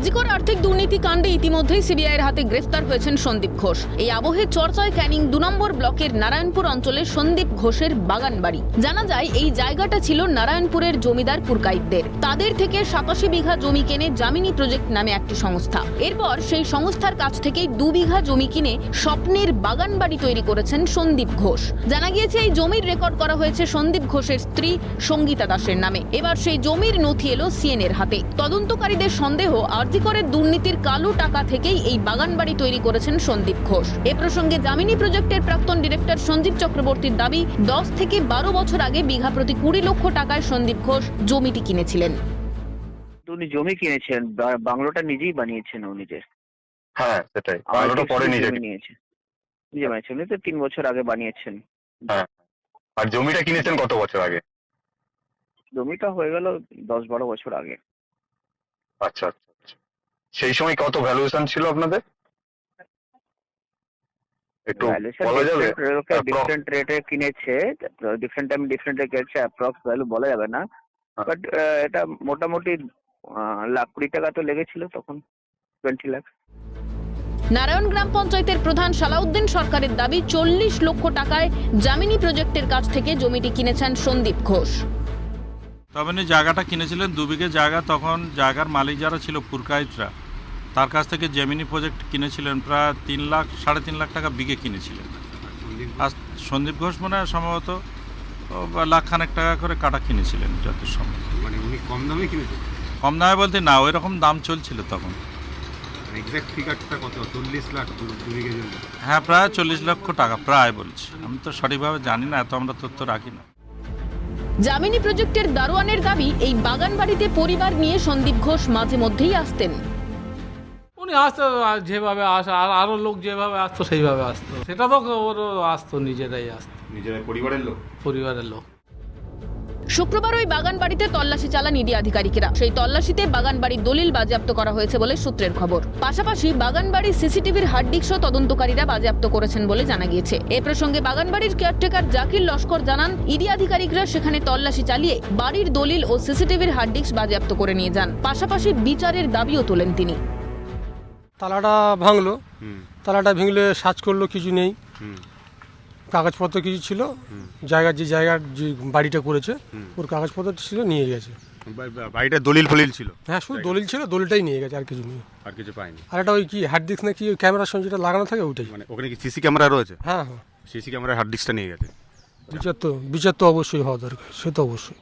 আরজিকর আর্থিক দুর্নীতি কাণ্ডে ইতিমধ্যেই সিবিআইয়ের হাতে গ্রেফতার হয়েছেন সন্দীপ ঘোষ। এই আবহে চর্চায় ক্যানিং দু নম্বর ব্লকের নারায়ণপুর অঞ্চলের সন্দীপ ঘোষের বাগান বাড়ি জানা যায়, এই জায়গাটা ছিল নারায়ণপুরের জমিদার পুরকাইতদের তাদের থেকে সাতাশি বিঘা জমি কেনে জামিনী প্রজেক্ট নামে একটি সংস্থা। এরপর সেই সংস্থার কাছ থেকেই দু বিঘা জমি কিনে স্বপ্নের বাগান বাড়ি তৈরি করেছেন সন্দীপ ঘোষ। জানা গিয়েছে, এই জমির রেকর্ড করা হয়েছে সন্দীপ ঘোষের স্ত্রী সঙ্গীতা দাসের নামে। এবার সেই জমির নথি এলো সিএনের হাতে। তদন্তকারীদের সন্দেহ আর্জিকরের দুর্নীতির কালো টাকা থেকেই এই বাগান বাড়ি তৈরি করেছেন সন্দীপ ঘোষ। এ প্রসঙ্গে জামিনী প্রজেক্টের প্রাক্তন ডিরেক্টর সঞ্জীব চক্রবর্তীর দাবি দশ থেকে বারো বছর আগে বিঘা প্রতি কুড়ি লক্ষ টাকায় সন্দীপ ঘোষ জমিটি কিনেছিলেন। উনি জমি কিনেছেন বাংলোটা নিজেই বানিয়েছেন ও নিজে হ্যাঁ সেটাই। বাংলোটা পরে নিজে জমি নিয়েছে। নিজে বানিয়েছেন উনি তো তিন বছর আগে বানিয়েছেন। হ্যাঁ। আর জমিটা কিনেছেন কত বছর আগে? জমিটা হয়ে গেল দশ বারো বছর আগে। আচ্ছা আচ্ছা। সেই সময় কত ভ্যালুয়েশন ছিল আপনাদের? একটু বলা যাবে? ডিফারেন্ট রেটে কিনেছে ডিফারেন্ট টাইম ডিফারেন্ট রেটে কিনেছে অ্যাপ্রক্স ভ্যালু বলা যাবে না। হ্যাঁ। বাট এটা মোটামুটি আহ, লাখ কুড়ি টাকা তো লেগেছিল তখন টোয়েন্টি লাখ নারায়ণ গ্রাম পঞ্চায়েতের প্রধান সালাউদ্দিন সরকারের দাবি চল্লিশ লক্ষ টাকায় জামিনী প্রজেক্টের কাছ থেকে জমিটি কিনেছেন সন্দীপ ঘোষ। তবে উনি জায়গাটা কিনেছিলেন দু বিঘে জায়গা। তখন জায়গার মালিক যারা ছিল পুরকাইতরা তার কাছ থেকে জেমিনি প্রজেক্ট কিনেছিলেন প্রায় তিন লাখ সাড়ে তিন লাখ টাকা বিঘে কিনেছিলেন। আর সন্দীপ ঘোষ মনে হয় সম্ভবত লাখ খানেক টাকা করে কাটা কিনেছিলেন যত সময়। মানে উনি কম দামে কিনেছে কম দামে বলতে না ওই রকম দাম চলছিল তখন। ফিগারটা কত? চল্লিশ লাখ জন্য হ্যাঁ প্রায় চল্লিশ লক্ষ টাকা প্রায় বলছি। আমি তো সঠিকভাবে জানি না এত আমরা তথ্য রাখি না। জামিনী প্রজেক্টের দারোয়ানের দাবি এই বাগান বাড়িতে পরিবার নিয়ে সন্দীপ ঘোষ মাঝে মধ্যেই আসতেন। উনি আসতো যেভাবে আসে আর আরও লোক যেভাবে আসতো সেইভাবে আসতো। সেটা তো ওরও আসতো নিজেরাই আসতো। নিজেরাই পরিবারের লোক? পরিবারের লোক। শুক্রবার ওই বাগান বাড়িতে তল্লাশি চালান ইডি আধিকারিকেরা। সেই তল্লাশিতে বাগান বাড়ির দলিল বাজেয়াপ্ত করা হয়েছে বলে সূত্রের খবর। পাশাপাশি বাগান বাড়ির সিসিটিভির হার্ডডিস্কও তদন্তকারীরা বাজেয়াপ্ত করেছেন বলে জানা গিয়েছে। এ প্রসঙ্গে বাগান বাড়ির কেয়ারটেকার জাকির লস্কর জানান ইডি আধিকারিকরা সেখানে তল্লাশি চালিয়ে বাড়ির দলিল ও সিসিটিভির হার্ডডিস্ক বাজেয়াপ্ত করে নিয়ে যান। পাশাপাশি বিচারের দাবিও তোলেন তিনি। তালাটা ভাঙলো। তালাটা ভেঙলে সার্চ করল কিছু নেই। কাগজপত্র কিছু ছিল জায়গার যে জায়গার যে বাড়িটা করেছে ওর কাগজপত্র ছিল নিয়ে গেছে। বাড়িটা দলিল ফলিল ছিল? হ্যাঁ শুধু দলিল ছিল দলিলটাই নিয়ে গেছে আর কিছু নেই। আর কিছু পাইনি আর একটা ওই কি হার্ড ডিস্ক না কি ওই ক্যামেরার সঙ্গে যেটা লাগানো থাকে ওইটাই। মানে ওখানে কি সিসি ক্যামেরা রয়েছে? হ্যাঁ হ্যাঁ। সিসি ক্যামেরার হার্ড ডিস্কটা নিয়ে গেছে। বিচার তো বিচার তো অবশ্যই হওয়া দরকার সে তো অবশ্যই।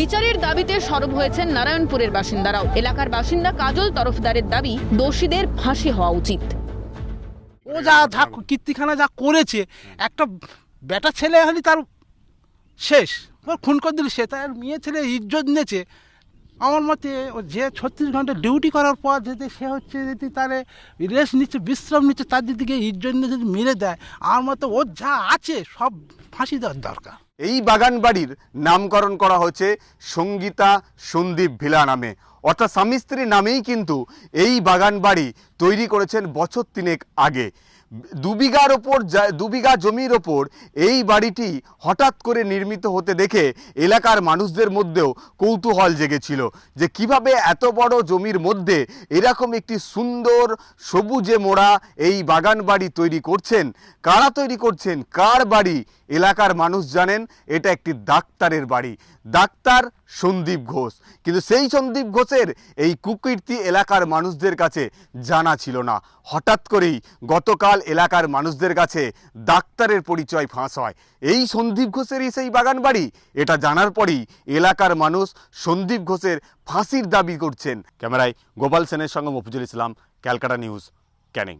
বিচারের দাবিতে সরব হয়েছেন নারায়ণপুরের বাসিন্দারাও। এলাকার বাসিন্দা কাজল তরফদারের দাবি দোষীদের ফাঁসি হওয়া উচিত। ও যা যা কীর্তিখানা যা করেছে একটা বেটা ছেলে হলে তার শেষ। ওর খুন করে দিল সে তার মেয়ে ছেলে ইজ্জত নিয়েছে। আমার মতে ও যে ছত্রিশ ঘণ্টা ডিউটি করার পর যদি সে হচ্ছে যদি তারে রেস্ট নিচ্ছে বিশ্রাম নিচ্ছে তার দিকে ইজ্জত নিয়ে যদি মেরে দেয় আমার মতে ওর যা আছে সব ফাঁসি দেওয়ার দরকার। এই বাগান বাড়ির নামকরণ করা হয়েছে সঙ্গীতা সন্দীপ ভিলা নামে। অর্থাৎ স্বামী স্ত্রীর নামেই কিন্তু এই বাগান বাড়ি তৈরি করেছেন বছর তিনেক আগে। দু বিঘার ওপর জা- দু বিঘা জমির ওপর এই বাড়িটি হঠাৎ করে নির্মিত হতে দেখে এলাকার মানুষদের মধ্যেও কৌতূহল জেগেছিল যে কীভাবে এত বড় জমির মধ্যে এরকম একটি সুন্দর সবুজে মোড়া এই বাগান বাড়ি তৈরি করছেন, কারা তৈরি করছেন, কার বাড়ি এলাকার মানুষ জানেন এটা একটি ডাক্তারের বাড়ি। ডাক্তার সন্দীপ ঘোষ। কিন্তু সেই সন্দীপ ঘোষের এই কুকীর্তি এলাকার মানুষদের কাছে জানা ছিল না। হঠাৎ করেই গতকাল এলাকার মানুষদের কাছে ডাক্তারের পরিচয় ফাঁস হয়। এই সন্দীপ ঘোষেরই সেই বাগান বাড়ি, এটা জানার পরই এলাকার মানুষ সন্দীপ ঘোষের ফাঁসির দাবি করছেন। ক্যামেরায় গোপাল সেনের সঙ্গে মফিজুল ইসলাম, ক্যালকাটা নিউজ, ক্যানিং।